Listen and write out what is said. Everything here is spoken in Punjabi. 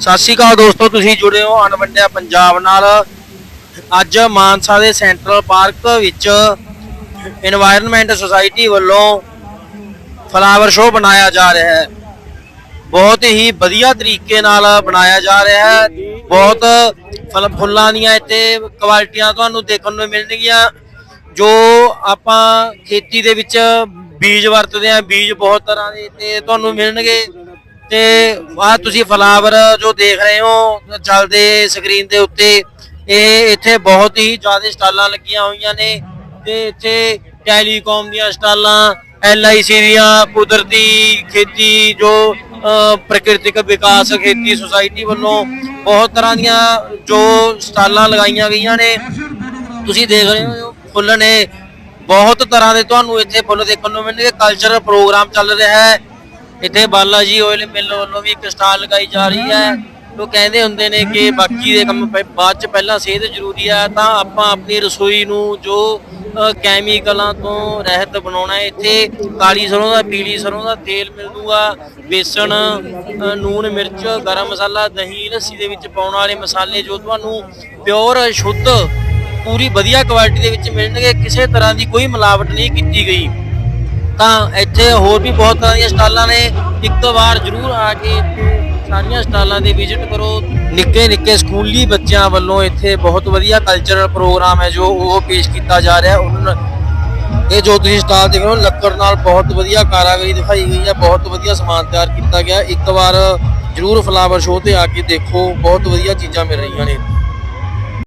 ਸਤਿ ਸ਼੍ਰੀ ਅਕਾਲ ਦੋਸਤੋ, ਤੁਸੀਂ ਜੁੜੇ ਹੋ ਅਨਵੰਡਿਆ ਪੰਜਾਬ ਨਾਲ। ਅੱਜ ਮਾਨਸਾ ਦੇ ਸੈਂਟਰਲ ਪਾਰਕ ਵਿੱਚ এনवायरमेंट ਸੁਸਾਇਟੀ ਵੱਲੋਂ ਫਲਾਵਰ ਸ਼ੋਅ ਬਣਾਇਆ ਜਾ ਰਿਹਾ ਹੈ। ਬਹੁਤ ਹੀ ਵਧੀਆ ਤਰੀਕੇ ਨਾਲ ਬਣਾਇਆ ਜਾ ਰਿਹਾ ਹੈ। ਬਹੁਤ ਫਲ, ਫੁੱਲਾਂ ਦੀਆਂ ਇੱਥੇ ਕੁਆਲਿਟੀਆਂ ਤੁਹਾਨੂੰ ਦੇਖਣ ਨੂੰ ਮਿਲਣਗੀਆਂ, ਜੋ ਆਪਾਂ ਖੇਤੀ ਦੇ ਵਿੱਚ ਬੀਜ ਵਰਤਦੇ ਆ ਬੀਜ ਬਹੁਤ ਤਰ੍ਹਾਂ ਦੇ ਤੇ ਤੁਹਾਨੂੰ ਮਿਲਣਗੇ। ਤੇ ਆ ਤੁਸੀਂ ਫਲਾਵਰ ਜੋ ਦੇਖ ਰਹੇ ਹੋ, ਚੱਲਦੇ ਸਕਰੀਨ ਦੇ ਉੱਤੇ, ਇਹ ਇੱਥੇ ਬਹੁਤ ਹੀ ਜ਼ਿਆਦਾ ਸਟਾਲਾਂ ਲੱਗੀਆਂ ਹੋਈਆਂ ਨੇ ਤੇ ਇੱਥੇ ਟੈਲੀਕਾਮ ਦੀਆਂ ਸਟਾਲਾਂ ਐਲਆਈਸੀ ਦੀਆਂ, ਕੁਦਰਤੀ ਖੇਤੀ ਜੋ ਪ੍ਰਕਿਰਤਿਕ ਵਿਕਾਸ ਖੇਤੀ ਸੁਸਾਇਟੀ ਵੱਲੋਂ ਬਹੁਤ ਤਰ੍ਹਾਂ ਦੀਆਂ ਜੋ ਸਟਾਲਾਂ ਲਗਾਈਆਂ ਗਈਆਂ ਨੇ। ਤੁਸੀਂ ਦੇਖ ਰਹੇ ਹੋ, ਫੁੱਲ ਨੇ ਬਹੁਤ ਤਰ੍ਹਾਂ ਦੇ ਤੁਹਾਨੂੰ ਇੱਥੇ ਫੁੱਲ ਦੇਖਣ ਨੂੰ ਮਿਲਣਗੇ। ਕਲਚਰਲ ਪ੍ਰੋਗਰਾਮ ਚੱਲ ਰਿਹਾ ਹੈ। ਇੱਥੇ ਬਾਲਾ ਜੀ ਆਇਲ ਮਿਲ ਵੱਲੋਂ ਵੀ ਇੱਕ ਸਟਾਲ ਲਗਾਈ ਜਾ ਰਹੀ ਹੈ। ਉਹ ਕਹਿੰਦੇ ਹੁੰਦੇ ਨੇ ਕਿ ਬਾਕੀ ਦੇ ਕੰਮ ਪ ਬਾਅਦ ਚ ਪਹਿਲਾਂ ਸਿਹਤ ਜ਼ਰੂਰੀ ਹੈ ਤਾਂ ਆਪਾਂ ਆਪਣੀ ਰਸੋਈ ਨੂੰ ਜੋ ਅ, ਕੈਮੀਕਲਾਂ ਤੋਂ ਰਹਿਤ ਬਣਾਉਣਾ ਹੈ। ਇੱਥੇ ਕਾਲੀ ਸਰੋਂ ਦਾ ਪੀਲੀ ਸਰੋਂ ਦਾ ਤੇਲ ਮਿਲ ਜੂਗਾ। ਬੇਸਣ ਅ, ਨੂਨ ਮਿਰਚ ਗਰਮ ਮਸਾਲਾ ਦਹੀਂ ਲੱਸੀ ਦੇ ਵਿੱਚ ਪਾਉਣ ਵਾਲੇ ਮਸਾਲੇ ਜੋ ਤੁਹਾਨੂੰ ਪਿਓਰ ਸ਼ੁੱਧ ਪੂਰੀ ਵਧੀਆ ਕੁਆਲਿਟੀ ਦੇ ਵਿੱਚ ਮਿਲਣਗੇ। ਕਿਸੇ ਤਰ੍ਹਾਂ ਦੀ ਕੋਈ ਮਿਲਾਵਟ ਨਹੀਂ ਕੀਤੀ ਗਈ। ਤਾਂ ਇੱਥੇ ਹੋਰ ਵੀ ਬਹੁਤ ਤਰ੍ਹਾਂ ਦੀਆਂ ਸਟਾਲਾਂ ਨੇ। ਇੱਕ ਵਾਰ ਜ਼ਰੂਰ ਆ ਕੇ ਸਾਰੀਆਂ ਸਟਾਲਾਂ ਦੇ ਵਿਜ਼ਿਟ ਕਰੋ। ਨਿੱਕੇ ਨਿੱਕੇ ਸਕੂਲੀ ਬੱਚਿਆਂ ਵੱਲੋਂ ਇੱਥੇ ਬਹੁਤ ਵਧੀਆ ਕਲਚਰਲ ਪ੍ਰੋਗਰਾਮ ਹੈ ਜੋ ਉਹ ਪੇਸ਼ ਕੀਤਾ ਜਾ ਰਿਹਾ। ਹੈ ਉਹਨਾਂ ਇਹ ਜੋ ਤੁਸੀਂ ਸਟਾਲ ਦੇਖ ਰਹੇ ਹੋ, ਲੱਕੜ ਨਾਲ ਬਹੁਤ ਵਧੀਆ ਕਾਰਾਗਰੀ ਦਿਖਾਈ ਗਈ ਹੈ, ਬਹੁਤ ਵਧੀਆ ਸਮਾਨ ਤਿਆਰ ਕੀਤਾ ਗਿਆ। ਇੱਕ ਵਾਰ ਜ਼ਰੂਰ ਫਲਾਵਰ ਸ਼ੋਅ ਤੇ ਆ ਕੇ ਦੇਖੋ, ਬਹੁਤ ਵਧੀਆ ਚੀਜ਼ਾਂ ਮਿਲ ਰਹੀਆਂ ਨੇ।